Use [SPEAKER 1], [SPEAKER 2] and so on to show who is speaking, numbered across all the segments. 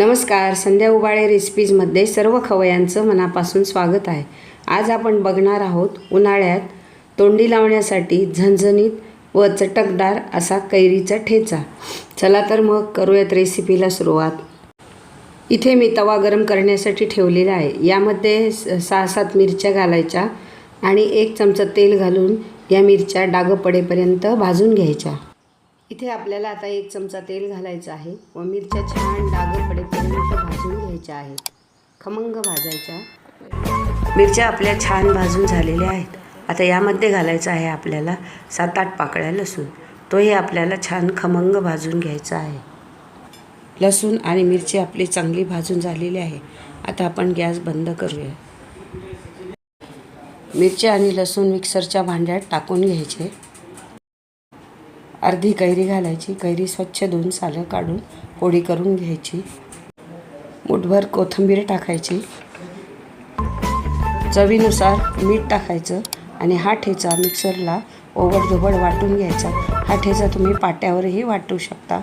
[SPEAKER 1] नमस्कार संध्या उबाळे रेसिपीजमध्ये सर्व खवयांचं मनापासून स्वागत आहे. आज आपण बघणार आहोत उन्हाळ्यात तोंडी लावण्यासाठी झणझणीत व चटकदार असा कैरीचा ठेचा. चला तर मग करूयात रेसिपीला सुरुवात. इथे मी तवा गरम करण्यासाठी ठेवलेला आहे. यामध्ये स- सहा सात मिरच्या घालायच्या आणि एक चमचा तेल घालून या मिरच्या डाग पडेपर्यंत भाजून घ्यायच्या. इथे आपल्याला आता एक चमचा तेल घालायचं आहे. व मिरच्या छान डाग पडेपर्यंत भाजून घ्यायच्या आहेत. खमंग भाजायच्या. मिरच्या आपल्या छान भाजून झालेल्या आहेत. आता यामध्ये घालायचं आहे आपल्याला सात आठ पाकळ्या लसूण. तोही आपल्याला छान खमंग भाजून घ्यायचा आहे. लसूण आणि मिरची आपली चांगली भाजून झालेली आहे. आता आपण गॅस बंद करूया. मिरची आणि लसूण मिक्सरच्या भांड्यात टाकून घ्यायचे. अर्धी कैरी घालायची कैरी स्वच्छ धुवून सालं काढून पोळी करून घ्यायची. मुठभर कोथिंबीर टाकायची. चवीनुसार मीठ टाकायचं आणि हा ठेचा मिक्सरला ओबडधोबड वाटून घ्यायचा. हा ठेचा तुम्ही पाट्यावरही वाटू शकता.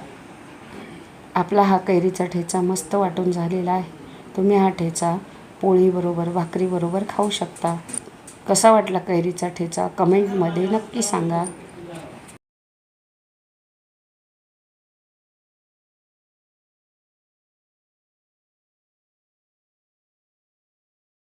[SPEAKER 1] आपला हा कैरीचा ठेचा मस्त वाटून झालेला आहे. तुम्ही हा ठेचा पोळीबरोबर भाकरीबरोबर खाऊ शकता. कसा वाटला कैरीचा ठेचा? कमेंटमध्ये नक्की सांगा.